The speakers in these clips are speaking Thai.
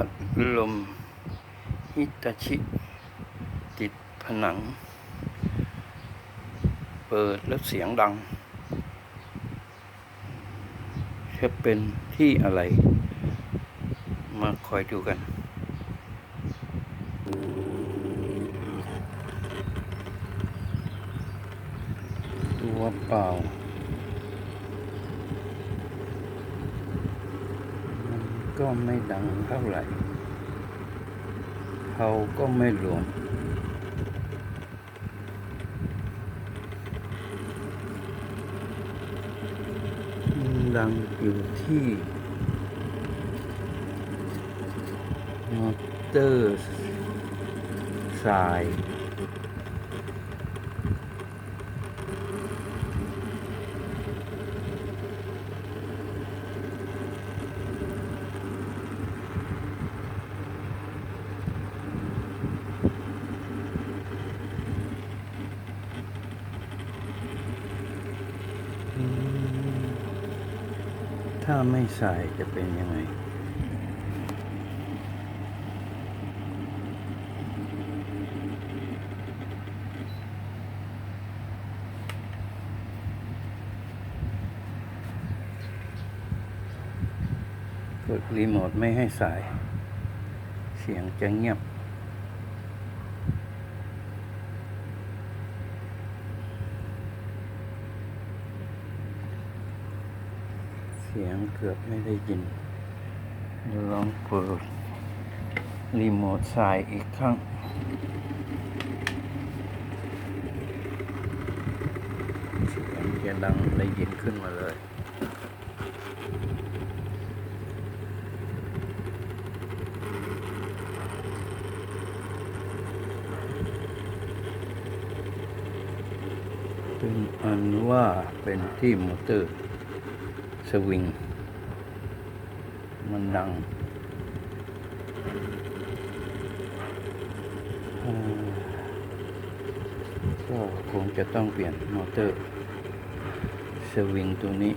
พัดลมฮิตาชิ ติดผนัง เปิดแล้วเสียงดังจะเป็นที่อะไร มาคอยดูกันตัวเปล่า มัน ก็ไม่ดังเท่าไหร่เขาก็ไม่รวม ดังอยู่ที่มอเตอร์สาย ถ้าไม่ใส่จะเป็นยังไง กดรีโมทไม่ให้สาย เสียงจะเงียบ เสียงเกือบไม่ได้ยินเดี๋ยวลองเปิดรีโมทสายอีกครั้งเสียงจะดังได้ยินขึ้นมาเลย เป็นอันว่าเป็นที่มอเตอร์ สวิง มันดังก็คงจะต้องเปลี่ยนมอเตอร์ สวิงตัวนี้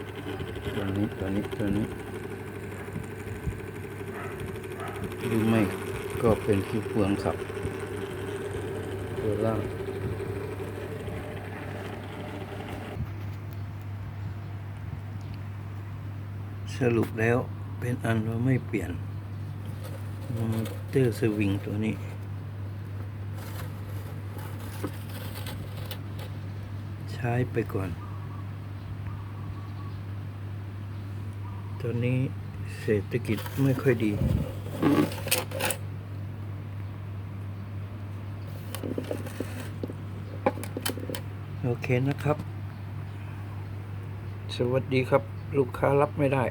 ตัวนี้ ตัวนี้ ตัวนี้หรือไม่ก็เป็นที่เฟืองขับ ตัวล่าง สรุปแล้วเป็นอันว่าไม่เปลี่ยนมอเตอร์สวิงตัวนี้ ใช้ไปก่อน ตอนนี้เศรษฐกิจไม่ค่อยดี โอเคนะครับ สวัสดีครับ ลูกค้ารับไม่ได้